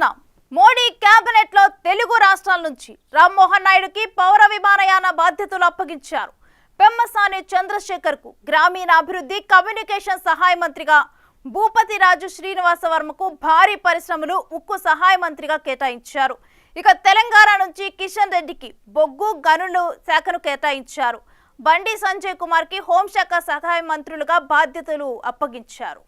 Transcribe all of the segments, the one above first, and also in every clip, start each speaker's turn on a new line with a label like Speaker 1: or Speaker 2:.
Speaker 1: చూస్తున్నాం. మోడీ కేబినెట్లో తెలుగు రాష్ట్రాల నుంచి రామ్మోహన్ నాయుడుకి పౌర విమానయాన బాధ్యతలు అప్పగించారు. పెమ్మసాని చంద్రశేఖర్కు గ్రామీణాభివృద్ధి కమ్యూనికేషన్ సహాయ మంత్రిగా భూపతి రాజు శ్రీనివాస వర్మకు భారీ పరిశ్రమలు ఉక్కు సహాయ మంత్రిగా కేటాయించారు. ఇక తెలంగాణ నుంచి కిషన్ రెడ్డికి బొగ్గు గనులు శాఖను కేటాయించారు. బండి సంజయ్ కుమార్కి హోంశాఖ సహాయ మంత్రులుగా బాధ్యతలు అప్పగించారు.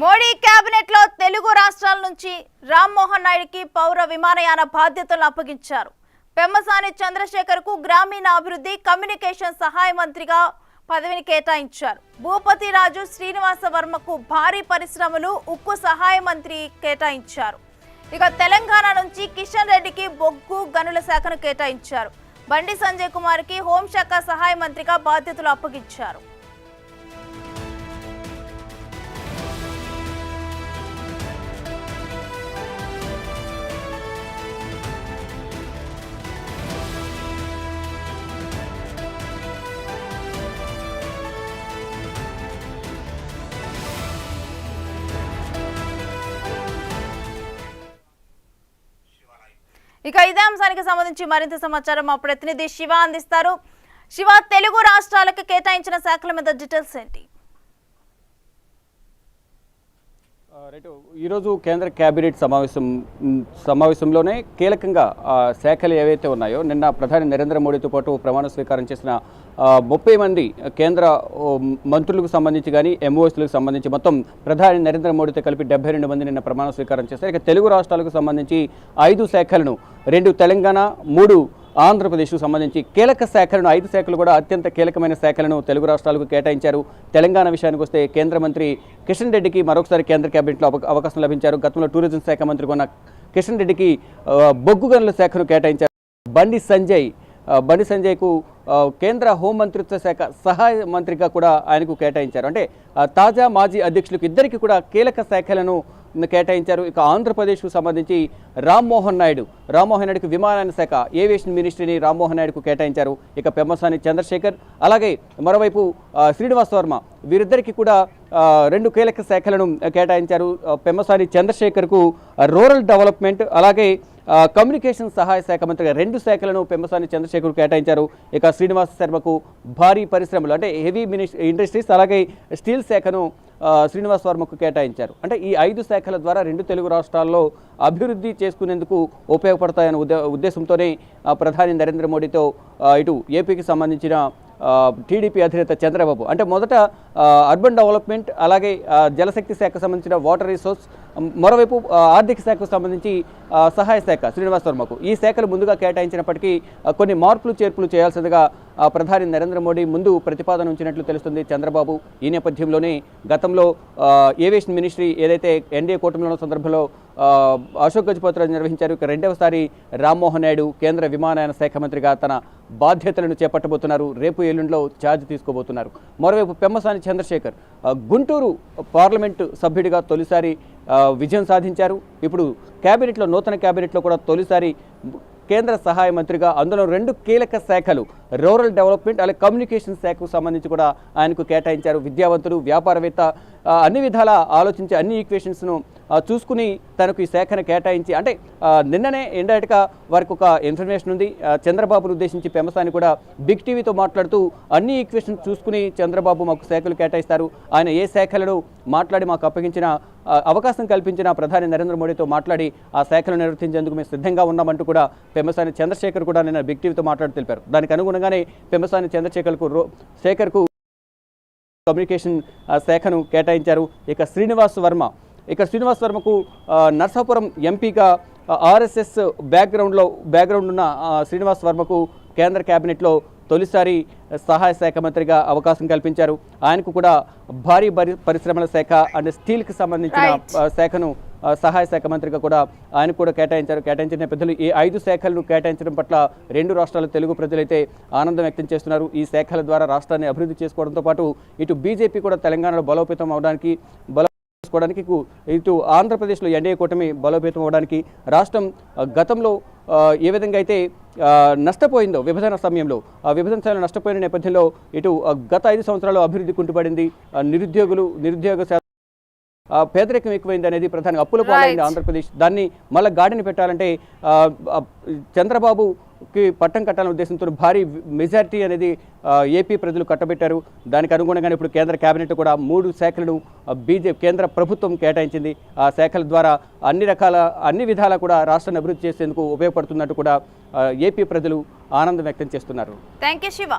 Speaker 1: మోడీ కేబినెట్లో తెలుగు రాష్ట్రాల నుంచి రామ్మోహన్ నాయుడుకి పౌర విమానయాన బాధ్యతలు అప్పగించారు. పెమ్మసాని చంద్రశేఖర్కు గ్రామీణ అభివృద్ధి కమ్యూనికేషన్ సహాయ మంత్రిగా పదవిని కేటాయించారు. భూపతి రాజు శ్రీనివాస వర్మకు భారీ పరిశ్రమలు ఉక్కు సహాయ మంత్రి కేటాయించారు. ఇక తెలంగాణ నుంచి కిషన్ రెడ్డికి బొగ్గు గనుల శాఖను కేటాయించారు. బండి సంజయ్ కుమార్కి హోంశాఖ సహాయ మంత్రిగా బాధ్యతలు అప్పగించారు. ఇక ఇదే అంశానికి సంబంధించి మరింత సమాచారం మా ప్రతినిధి శివ అందిస్తారు. శివ తెలుగు రాష్ట్రాలకు కేటాయించిన శాఖల మీద డీటెయిల్స్ ఏంటి
Speaker 2: ఆ, రైట్. ఈరోజు కేంద్ర కేబినెట్ సమావేశం సమావేశంలోనే కీలకంగా శాఖలు ఏవైతే ఉన్నాయో నిన్న ప్రధాని నరేంద్ర మోడీతో పాటు ప్రమాణ స్వీకారం చేసిన ముప్పై మంది కేంద్ర మంత్రులకు సంబంధించి కానీ ఎంఓఎస్లకు సంబంధించి మొత్తం ప్రధాని నరేంద్ర మోడీతో కలిపి డెబ్బై రెండు మంది నిన్న ప్రమాణ స్వీకారం చేశారు. ఇక తెలుగు రాష్ట్రాలకు సంబంధించి ఐదు శాఖలను రెండు తెలంగాణ మూడు ఆంధ్రప్రదేశ్కు సంబంధించి కీలక శాఖలను ఐదు శాఖలు కూడా అత్యంత కీలకమైన శాఖలను తెలుగు రాష్ట్రాలకు కేటాయించారు. తెలంగాణ విషయానికి వస్తే కేంద్ర మంత్రి కిషన్ రెడ్డికి మరొకసారి కేంద్ర కేబినెట్లో అవ- అవకాశం లభించారు. గతంలో టూరిజం శాఖ మంత్రి ఉన్న కిషన్ రెడ్డికి బొగ్గు గనుల శాఖను కేటాయించారు. బండి సంజయ్ బండి సంజయ్కు కేంద్ర హోంమంత్రిత్వ శాఖ సహాయ మంత్రిగా కూడా ఆయనకు కేటాయించారు. అంటే ఆ, తాజా మాజీ అధ్యక్షులకు ఇద్దరికి కూడా కీలక శాఖలను కేటాయించారు. ఇక ఆంధ్రప్రదేశ్కు సంబంధించి రామ్మోహన్ నాయుడు. రామ్మోహన్ నాయుడుకు విమానయాన శాఖ ఏవియేషన్ మినిస్ట్రీని రామ్మోహన్ నాయుడుకు కేటాయించారు. ఇక పెమ్మసాని చంద్రశేఖర్. అలాగే మరోవైపు శ్రీనివాస్ వర్మ. వీరిద్దరికీ కూడా రెండు కీలక శాఖలను కేటాయించారు. పెమ్మసాని చంద్రశేఖర్కు రూరల్ డెవలప్మెంట్ అలాగే కమ్యూనికేషన్ సహాయ శాఖ మంత్రిగా రెండు శాఖలను పెమ్మసాని చంద్రశేఖర్ కేటాయించారు. ఇక శ్రీనివాస శర్మకు భారీ పరిశ్రమలు అంటే హెవీ మినిస్ ఇండస్ట్రీస్ అలాగే స్టీల్ శాఖను శ్రీనివాస్ వర్మకు కేటాయించారు. అంటే ఈ ఐదు శాఖల ద్వారా రెండు తెలుగు రాష్ట్రాల్లో అభివృద్ధి చేసుకునేందుకు ఉపయోగపడతాయనే ఉద్దేశంతోనే ప్రధాని నరేంద్ర మోడీతో ఇటు ఏపీకి సంబంధించిన టీడీపీ అధినేత చంద్రబాబు. అంటే మొదట అర్బన్ డెవలప్మెంట్ అలాగే జలశక్తి శాఖకు సంబంధించిన వాటర్ రిసోర్స్ మరోవైపు ఆర్థిక శాఖకు సంబంధించి సహాయ శాఖ శ్రీనివాస్ వర్మకు. ఈ శాఖలు ముందుగా కేటాయించినప్పటికీ కొన్ని మార్పులు చేర్పులు చేయాల్సిందిగా ప్రధాని నరేంద్ర మోడీ ముందు ప్రతిపాదన ఉంచినట్లు తెలుస్తుంది చంద్రబాబు. ఈ నేపథ్యంలోనే గతంలో ఏవియేషన్ మినిస్ట్రీ ఏదైతే ఎన్డీఏ కూటమిలో ఉన్న సందర్భంలో అశోక్ గజపతిరాజు నిర్వహించారు ఇక రెండవసారి రామ్మోహన్ నాయుడు కేంద్ర విమానయాన శాఖ మంత్రిగా తన బాధ్యతలను చేపట్టబోతున్నారు. రేపు ఎల్లుండిలో ఛార్జ్ తీసుకోబోతున్నారు. మరోవైపు పెమ్మసాని చంద్రశేఖర్ గుంటూరు పార్లమెంటు సభ్యుడిగా తొలిసారి విజయం సాధించారు. ఇప్పుడు క్యాబినెట్లో నూతన క్యాబినెట్లో కూడా తొలిసారి కేంద్ర సహాయ మంత్రిగా అందులో రెండు కీలక శాఖలు రూరల్ డెవలప్మెంట్ అలాగే కమ్యూనికేషన్ శాఖకు సంబంధించి కూడా ఆయనకు కేటాయించారు. విద్యావంతులు వ్యాపారవేత్త అన్ని విధాల ఆలోచించి అన్ని ఈక్వేషన్స్ను చూసుకుని తనకు ఈ శాఖను కేటాయించి అంటే నిన్ననే ఇండైరెక్ట్గా వారికి ఒక ఇన్ఫర్మేషన్ ఉంది. చంద్రబాబును ఉద్దేశించి పెమసాని కూడా బిగ్ టీవీతో మాట్లాడుతూ అన్ని ఈక్వేషన్స్ చూసుకుని చంద్రబాబు మాకు శాఖలు కేటాయిస్తారు. ఆయన ఏ శాఖలను మాట్లాడి మాకు అప్పగించిన అవకాశం కల్పించిన ప్రధాని నరేంద్ర మోడీతో మాట్లాడి ఆ శాఖను నిర్వర్తించేందుకు మేము సిద్ధంగా ఉన్నామంటూ కూడా పెమ్మసాని చంద్రశేఖర్ కూడా నిన్న బిగ్ టీవీతో మాట్లాడి తెలిపారు. దానికి అనుగుణంగానే పెమ్మసాని చంద్రశేఖర్కు రో శేఖర్కు కమ్యూనికేషన్ శాఖను కేటాయించారు. ఇక శ్రీనివాస్ వర్మ. ఇక శ్రీనివాస్ వర్మకు నర్సాపురం ఎంపీగా ఆర్ఎస్ఎస్ బ్యాక్గ్రౌండ్లో బ్యాక్గ్రౌండ్ ఉన్న శ్రీనివాస్ వర్మకు కేంద్ర కేబినెట్లో తొలిసారి సహాయ శాఖ మంత్రిగా అవకాశం కల్పించారు. ఆయనకు కూడా భారీ పరి పరిశ్రమల శాఖ అండ్ స్టీల్కి సంబంధించిన శాఖను సహాయ శాఖ మంత్రిగా కూడా ఆయన కూడా కేటాయించారు. కేటాయించిన నేపథ్యంలో ఈ ఐదు శాఖలను కేటాయించడం పట్ల రెండు రాష్ట్రాల తెలుగు ప్రజలైతే ఆనందం వ్యక్తం చేస్తున్నారు. ఈ శాఖల ద్వారా రాష్ట్రాన్ని అభివృద్ధి చేసుకోవడంతో పాటు ఇటు బీజేపీ కూడా తెలంగాణలో బలోపేతం అవడానికి బల చేసుకోవడానికి ఇటు ఆంధ్రప్రదేశ్లో ఎన్డీఏ కూటమి బలోపేతం అవడానికి రాష్ట్రం గతంలో ఏ విధంగా అయితే నష్టపోయిందో విభజన సమయంలో ఆ విభజన సమయంలో నష్టపోయిన నేపథ్యంలో ఇటు గత ఐదు సంవత్సరాలు అభివృద్ధి కుంటుపడింది. నిరుద్యోగులు నిరుద్యోగ పేదరికం ఎక్కువైంది అనేది ప్రధానంగా అప్పుల పాలైంది ఆంధ్రప్రదేశ్. దాన్ని మళ్ళీ గాడిని పెట్టాలంటే ఆ, చంద్రబాబుకి పట్టం కట్టాలనే ఉద్దేశంతో భారీ మెజారిటీ అనేది ఏపీ ప్రజలు కట్టబెట్టారు. దానికి అనుగుణంగానే ఇప్పుడు కేంద్ర కేబినెట్ కూడా మూడు శాఖలను బీజేపీ కేంద్ర ప్రభుత్వం కేటాయించింది. ఆ శాఖల ద్వారా అన్ని రకాల అన్ని విధాలా కూడా రాష్ట్రాన్ని అభివృద్ధి చేసేందుకు ఉపయోగపడుతున్నట్టు కూడా ఏపీ ప్రజలు ఆనందం వ్యక్తం చేస్తున్నారు.
Speaker 1: Thank you Shiva